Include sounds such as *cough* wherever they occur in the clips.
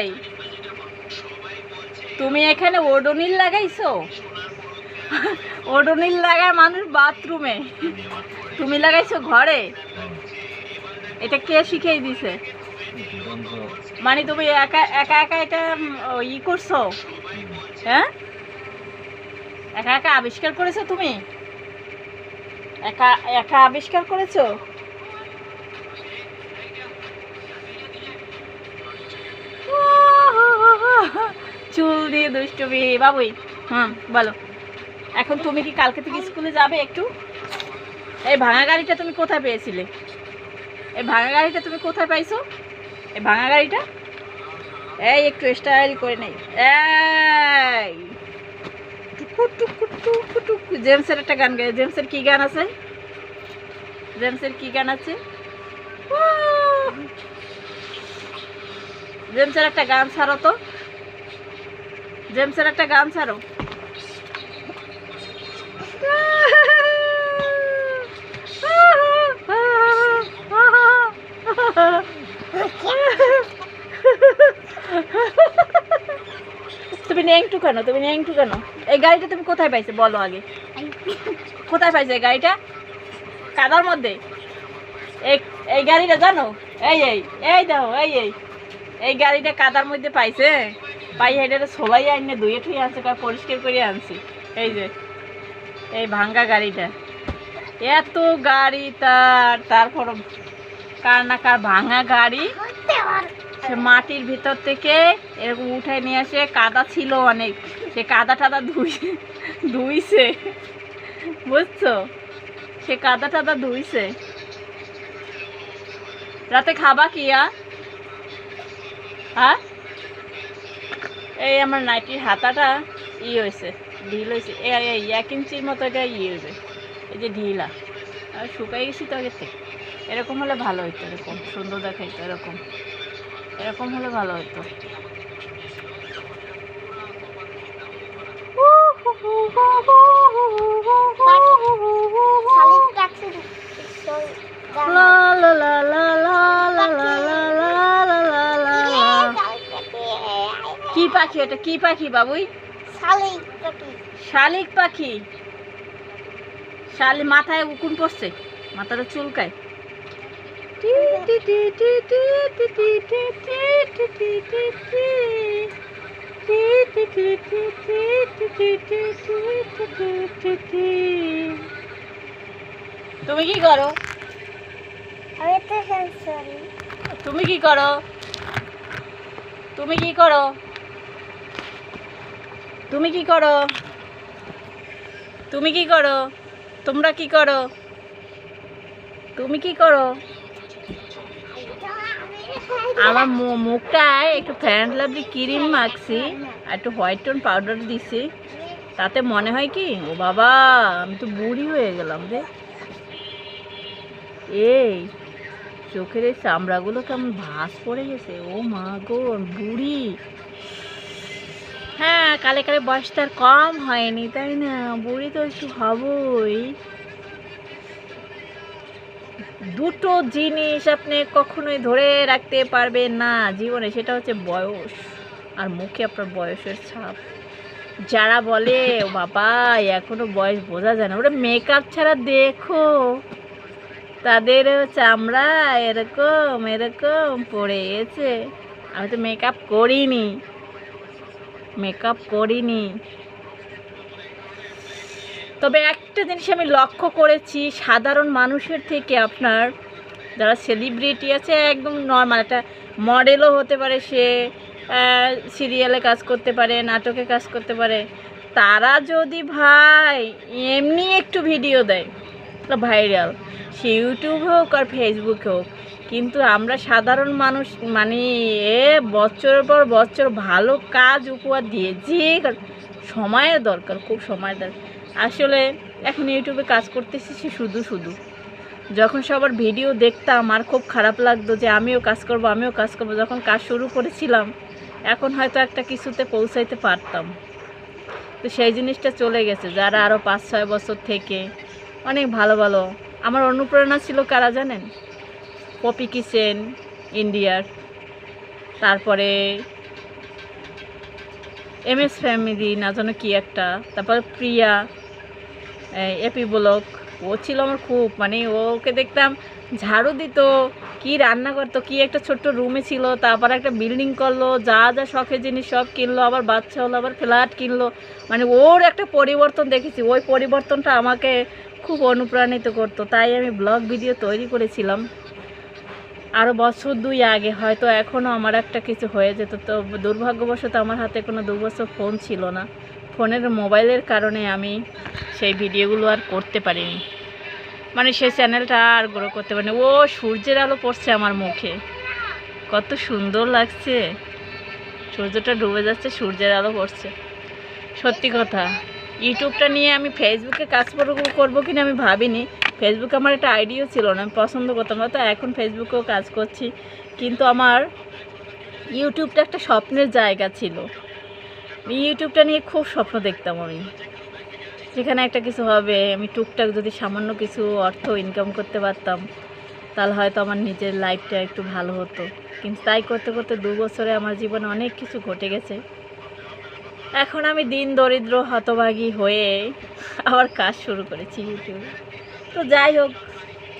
এই, তুমি এখানে ওডোনিল লাগাইছো? ওডোনিল লাগায় মানুষ বাথরুমে। তুমি লাগাইছো ঘরে? এটা কে শিখিয়ে দিছে? মানে তুমি একা একা একা এটা ই করছ? হ্যাঁ? একা একা আবিষ্কার করেছ তুমি? একা একা আবিষ্কার করেছ? চুল দিয়ে দুষ্টুমি, বাবুই। হুম, বলো। এখন তুমি কি কালকে থেকে স্কুলে যাবে একটু? এই ভাঙা গাড়িটা তুমি কোথায় পেয়েছিলে? এই ভাঙা গাড়িটা তুমি কোথায় পাইছো? এই ভাঙা গাড়িটা? এই একটু স্টাইল করে নেই। এই! টুকু টুকু টুকু টুকু। জেমসের একটা গান গায় জেমসের কি গান আছে? জেমসের কি গান আছে! জেমসের একটা গান ছাড়ো তো। জেমসের একটা গান ছাড়ো। তুমি নেংটু কেন? তুমি নেংটু কেন? এই গাড়িটা তুমি কোথায় পাইছো? বলো আগে। কোথায় পাইছো এই গাড়িটা? কাদার মধ্যে? এই গাড়িটা জানো? এই এই এই দেখো এই এই। এই গাড়িটা কাদার মধ্যে পাইছে? পাই হেঁটে সবাই আইনে ধুয়ে ঠুয়ে আনছে, কয় পরিষ্কার করে আনছি। এই যে, এই ভাঙ্গা গাড়িটা। এত গাড়ি তার, তারপর কার না কার ভাঙা গাড়ি, সে মাটির ভিতর থেকে এরকম উঠে নিয়ে আসে, কাদা ছিল অনেক। সে কাদা টাদা ধুই ধুইছে। বুঝছ? সে কাদা টাদা ধুইছে। রাতে খাবা কি আর হ্যাঁ এই আমার নাইটির হাতাটা ই হয়েছে ঢিল হয়েছে। এক ইঞ্চির মতো এটা ই হয়েছে। এই যে ঢিলা। আর শুকাই গেছি তো আগের থেকে। এরকম হলে ভালো হতো এরকম। সুন্দর দেখাইতো এরকম। এরকম হলে ভালো হতো পাখি এটা? কি পাখি বাবুই? শালিক পাখি। শালিক পাখি? শালি মাথায় উকুন পড়ছে মাথাটা চুলকায়। তুমি কি করো? তুমি কি করো? তুমি কি করো? তুমি কি করো? তুমি কি করো? তোমরা কি করো? তুমি কি করো? আমার মুখটায় একটু ফ্যান লাভলি ক্রিম মাখছি, আর একটু হোয়াইট টোন পাউডার দিছি। তাতে মনে হয় কি, ও বাবা, আমি তো বুড়ি হয়ে গেলাম রে। এই, চোখের এই চামড়াগুলো কেমন ভাস পড়ে গেছে। ও মা গো, বুড়ি। হ্যাঁ কালে কালে বয়স আর কম হয়নি, তাই না? বুড়ি তো একটু হবই। দুটো জিনিস আপনি কখনোই ধরে রাখতে পারবেন না জীবনে, সেটা হচ্ছে বয়স আর মুখে আপনার বয়সের ছাপ। যারা বলে, "ও বাবা, এখনও বয়স বোঝা যায় না। ওরা মেকআপ ছাড়া দেখো, তাদের চামড়া এরকম এরকম পড়ে গেছে। আমি তো মেকআপ করিনি। মেকআপ করিনি। তবে একটা জিনিস আমি লক্ষ্য করেছি, সাধারণ মানুষের থেকে আপনার, যারা সেলিব্রিটি আছে, একদম নর্মাল একটা মডেলও হতে পারে সে সিরিয়ালে কাজ করতে পারে, নাটকে কাজ করতে পারে। তারা যদি ভাই এমনি একটু ভিডিও দেয় ভাইরাল সে ইউটিউব হোক আর ফেসবুক হোক কিন্তু আমরা সাধারণ মানুষ মানে এ বছরের পর বছর ভালো কাজ উপহার দিয়ে যে সময়ের দরকার, খুব সময়ের দরকার। আসলে এখন ইউটিউবে কাজ করতেছি সে শুধু শুধু। যখন সবার ভিডিও দেখতাম, আর খুব খারাপ লাগতো যে আমিও কাজ করব, আমিও কাজ করব। যখন কাজ শুরু করেছিলাম, এখন হয়তো একটা কিছুতে পৌঁছাইতে পারতাম। তো সেই জিনিসটা চলে গেছে, যারা আরও পাঁচ, ছয় বছর থেকে অনেক ভালো ভালো। আমার অনুপ্রেরণা ছিল কারা জানেন? পপি কিচেন, ইন্ডিয়ার। তারপরে এম এস ফ্যামিলি, না যেন কি একটা। তারপরে প্রিয়া এপি ব্লক ও ছিল আমার খুব মানে ওকে দেখতাম ঝাড়ু দিত, কি রান্না করতো, কি একটা ছোট্ট রুমে ছিল, তারপর একটা বিল্ডিং করল, যা যা শখের জিনিস সব কিনলো, আবার বাচ্চা হলো, আবার ফ্ল্যাট কিনলো। মানে ওর একটা পরিবর্তন দেখেছি, ওই পরিবর্তনটা আমাকে খুব অনুপ্রাণিত করতো, তাই আমি ব্লগ ভিডিও তৈরি করেছিলাম। আরও বছর দুই আগে, হয়তো এখনও আমার একটা কিছু হয়ে যেত। তো দুর্ভাগ্যবশত আমার হাতে কোনো দু বছর ফোন ছিল না। ফোনের মোবাইলের কারণে আমি সেই ভিডিওগুলো আর করতে পারিনি। মানে সেই চ্যানেলটা আর গ্রো করতে পারিনি। ও, সূর্যের আলো পড়ছে আমার মুখে। কত সুন্দর লাগছে। সূর্যটা ডুবে যাচ্ছে, সূর্যের আলো পড়ছে। সত্যি কথা। ইউটিউবটা নিয়ে আমি ফেসবুকে কাজ করব কিনা আমি ভাবিনি। ফেসবুকে আমার একটা আইডিও ছিল না, আমি পছন্দ করতাম না, তো এখন ফেসবুকেও কাজ করছি। কিন্তু আমার ইউটিউবটা একটা স্বপ্নের জায়গা ছিল। ইউটিউবটা নিয়ে খুব স্বপ্ন দেখতাম আমি। যেখানে একটা কিছু হবে, আমি টুকটাক যদি সামান্য কিছু অর্থ ইনকাম করতে পারতাম, তাহলে হয়তো আমার নিজের লাইফটা একটু ভালো হতো। কিন্তু তাই করতে করতে দু বছরে আমার জীবনে অনেক কিছু ঘটে গেছে। এখন আমি দিন দরিদ্র হতভাগী হয়ে আবার কাজ শুরু করেছি ইউটিউবে তো যাই হোক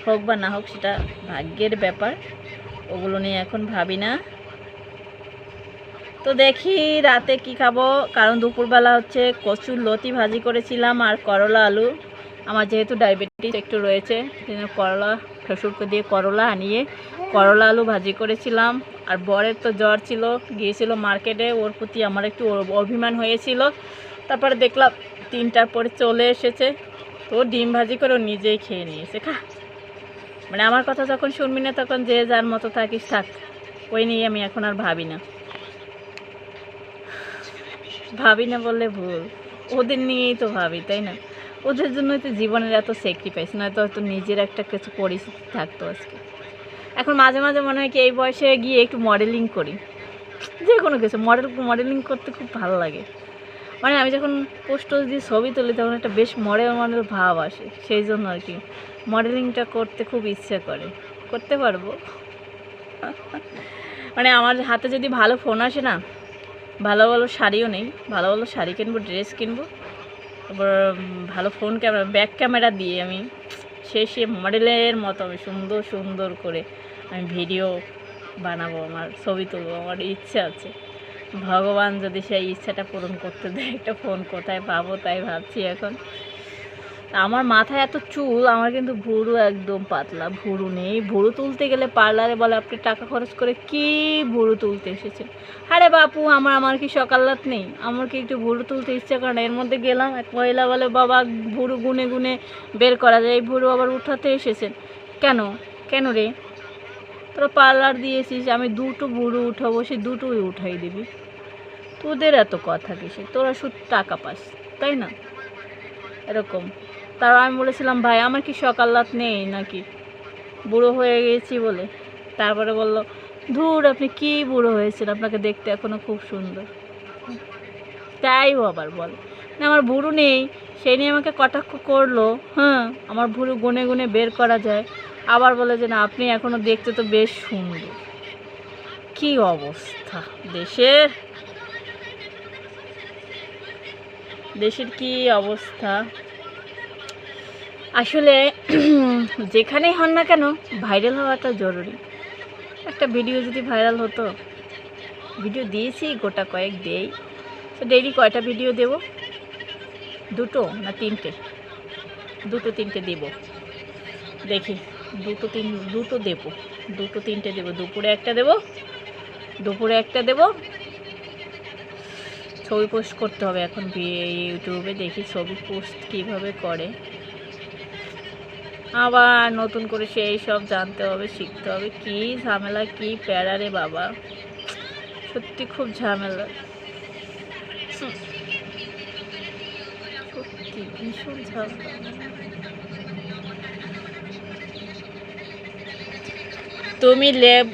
হোক বা না হোক, সেটা ভাগ্যের ব্যাপার, ওগুলো নিয়ে এখন ভাবি না। তো দেখি রাতে কি খাব, কারণ দুপুরবেলা হচ্ছে কচুর লতি ভাজি করেছিলাম আর করলা আলু। আমার যেহেতু ডায়াবেটিস একটু রয়েছে করলা শ্বশুরকে দিয়ে করলা আনিয়ে করলা আলু ভাজি করেছিলাম। আর বরের তো জ্বর ছিল, গিয়েছিল মার্কেটে, ওর প্রতি আমার একটু অভিমান হয়েছিল। তারপরে দেখলাম তিনটার পরে চলে এসেছে। তো ডিম ভাজি করে ও নিজেই খেয়ে নিয়েছে। খা। মানে আমার কথা যখন শুনবি না তখন যে যার মতো থাকিস থাক। ওই নিয়ে আমি এখন আর ভাবি না। ভাবি না বললে ভুল। ওদের নিয়েই তো ভাবি, তাই না? ওদের জন্যই তো জীবনের এত স্যাক্রিফাইস নয়তো হয়তো নিজের একটা কিছু পরিস্থিতি থাকতো আজকে। এখন মাঝে মাঝে মনে হয় কি এই বয়সে গিয়ে একটু মডেলিং করি। যে কোনো কিছু মডেল মডেলিং করতে খুব ভালো লাগে। মানে আমি যখন পোস্ট দিয়ে ছবি তুলি, তখন একটা বেশ মডেল মডেল ভাব আসে। সেই জন্য আর কি মডেলিংটা করতে খুব ইচ্ছে করে। করতে পারব। মানে আমার হাতে যদি ভালো ফোন আসে না, ভালো ভালো শাড়িও নেই, ভালো ভালো শাড়ি কিনবো ড্রেস কিনবো ভালো ফোন ক্যামেরা ব্যাক ক্যামেরা দিয়ে আমি সে সে মডেলের মতো আমি সুন্দর সুন্দর করে আমি ভিডিও বানাবো, আমার ছবি তুলবো, আমার ইচ্ছে আছে। ভগবান যদি সেই ইচ্ছাটা পূরণ করতে দেয়, একটা ফোন কোথায় পাবো তাই ভাবছি এখন। আমার মাথায় এত চুল, আমার কিন্তু ভুরু একদম পাতলা, ভুরু নেই। ভুরু তুলতে গেলে পার্লারে বলে, আপনি টাকা খরচ করে কি ভুরু তুলতে এসেছেন? আরে বাপু, আমার আমার কি সকালাত নেই? আমার কি একটু ভুরু তুলতে ইচ্ছা করে না? এর মধ্যে গেলাম, এক মহিলা বলে, বাবা, ভুরু গুনে গুনে বের করা যায়। এই ভুরু আবার উঠাতে এসেছেন। কেন? কেন রে? তোরা পার্লার দিয়েছিস, আমি দুটো ভুরু উঠাবো সে দুটোই উঠাই দিবি। তোদের এত কথা কিসে তোরা শুধু টাকা পাস, তাই না? এরকম। তার আমি বলেছিলাম, ভাই, আমার কি সকালাত নেই নাকি? বুড়ো হয়ে গেছি বলে। তারপরে বলল, ধুর, আপনি কি বুড়ো হয়েছেন? আপনাকে দেখতে এখনও খুব সুন্দর। তাই আবার বলে, না, আমার ভুরু নেই সেই নিয়ে আমাকে কটাক্ষ করল। হ্যাঁ আমার ভুরু গুনে গুনে বের করা যায়। আবার বলে যে, না, আপনি এখনও দেখতে তো বেশ সুন্দর। কি অবস্থা? দেশের? দেশের কি অবস্থা? আসলে, *clears throat* যেখানেই হন না কেন ভাইরাল হওয়াটা জরুরি। একটা ভিডিও যদি ভাইরাল হতো ভিডিও দিয়েছি গোটা কয়েক দেই তো ডেইলি কয়টা ভিডিও দেব? দুটো না তিনটে? দুটো তিনটে দেব। দেখি, দুটো তিন, দুটো দেবো। দুটো তিনটে দেবো। দুপুরে একটা দেব, দুপুরে একটা দেব। ছবি পোস্ট করতে হবে এখন ইউটিউবে দেখি ছবি পোস্ট কীভাবে করে। আবার নতুন করে সেই সব জানতে হবে, শিখতে হবে। কি ঝামেলা, কি প্যারা রে বাবা? সত্যি খুব ঝামেলা। সত্যি ভীষণ ঝামেলা। তুমি লেব